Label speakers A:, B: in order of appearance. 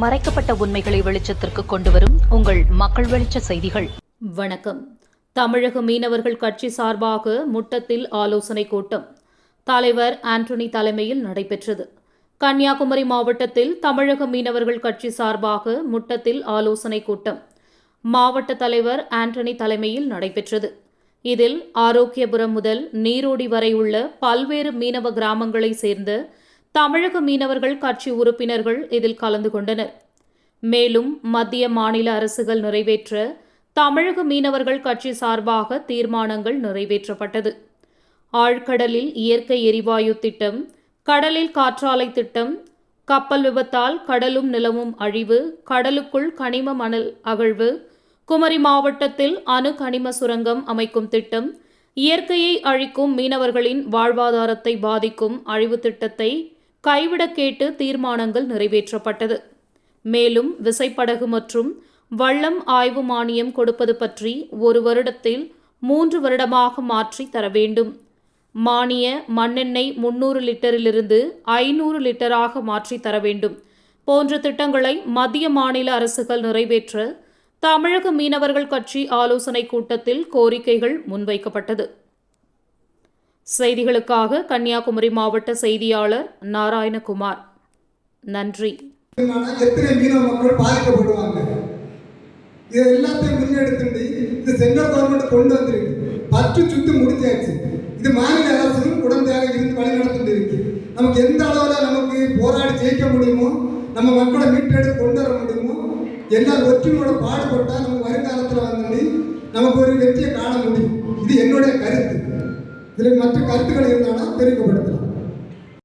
A: மறைக்கப்பட்ட உண்மைகளை வெளிச்சத்திற்கு கொண்டுவரும் உங்கள் மக்கள் வெளிச்ச செய்திகள்.
B: வணக்கம். தமிழக மீனவர்கள் கட்சி சார்பாக முட்டத்தில் ஆலோசனை கூட்டம். தலைவர் ஆண்டனி தலைமையில் நடைபெற்றது. கன்னியாகுமரி மாவட்டத்தில் தமிழக மீனவர்கள் கட்சி சார்பாக முட்டத்தில் ஆலோசனை கூட்டம். மாவட்ட தலைவர் ஆண்டனி தலைமையில் நடைபெற்றது. இதில் ஆரோக்கியபுரம் முதல் நீரோடி வரை உள்ள பல்வேறு மீனவ கிராமங்களை சேர்ந்த தமிழக மீனவர்கள் கட்சி உறுப்பினர்கள் இதில் கலந்து கொண்டனர். மேலும் மத்திய மாநில அரசுகள் நிறைவேற்ற தமிழக மீனவர்கள் கட்சி சார்பாக தீர்மானங்கள் நிறைவேற்றப்பட்டது. ஆழ்கடலில் இயற்கை எரிவாயு திட்டம் கடலில் காற்றாலை திட்டம் கப்பல் விபத்தால் கடலும் நிலமும் அழிவு கடலுக்குள் கனிம மணல் அகழ்வு குமரி மாவட்டத்தில் அணு கனிம சுரங்கம் அமைக்கும் திட்டம் இயற்கையை அழிக்கும் மீனவர்களின் வாழ்வாதாரத்தை பாதிக்கும் அழிவு திட்டத்தை கைவிடக் கேட்டு தீர்மானங்கள் நிறைவேற்றப்பட்டது. மேலும் விசைப்படகு மற்றும் வள்ளம் ஆய்வு மானியம் கொடுப்பது பற்றி ஒரு வருடத்தில் மூன்று வருடமாக மாற்றி தர வேண்டும். மானிய மண்ணெண்ணெய் முன்னூறு லிட்டரிலிருந்து ஐநூறு லிட்டராக மாற்றி தர வேண்டும். போன்ற திட்டங்களை மத்திய மாநில அரசுகள் நிறைவேற்ற தமிழக மீனவர்கள் கட்சி ஆலோசனை கூட்டத்தில் கோரிக்கைகள் முன்வைக்கப்பட்டது. செய்திகளுக்காக கன்னியாகுமரி மாவட்ட செய்தியாளர் நாராயணகுமார். நன்றி.
C: எத்தனை மீனவ மக்கள் பாதிக்கப்படுவாங்க இதை எல்லாத்தையும் முன்னெடுத்துட்டு இது சென்ட்ரல் கவர்மெண்ட் கொண்டு வந்திருக்கு. பத்து சுத்து முடிச்சாச்சு. இது மாநில அரசும் உடந்தையாக இருந்து வழிநடத்திட்டு இருக்கு. நமக்கு எந்த அளவில் நமக்கு போராடி ஜெயிக்க முடியுமோ நம்ம மக்களை மீட்டெடுத்து கொண்டு வர முடியுமோ எல்லாரும் ஒற்றுமையோட பாடுபட்டால் நம்ம வருங்காலத்தில் வந்து நமக்கு ஒரு வெற்றியை காண முடியும். இது என்னுடைய கருத்து. ഇതിലെ മറ്റ് കരുത്തുകളി എന്നാണ് തെരുക്കപ്പെടുത്തുന്നത്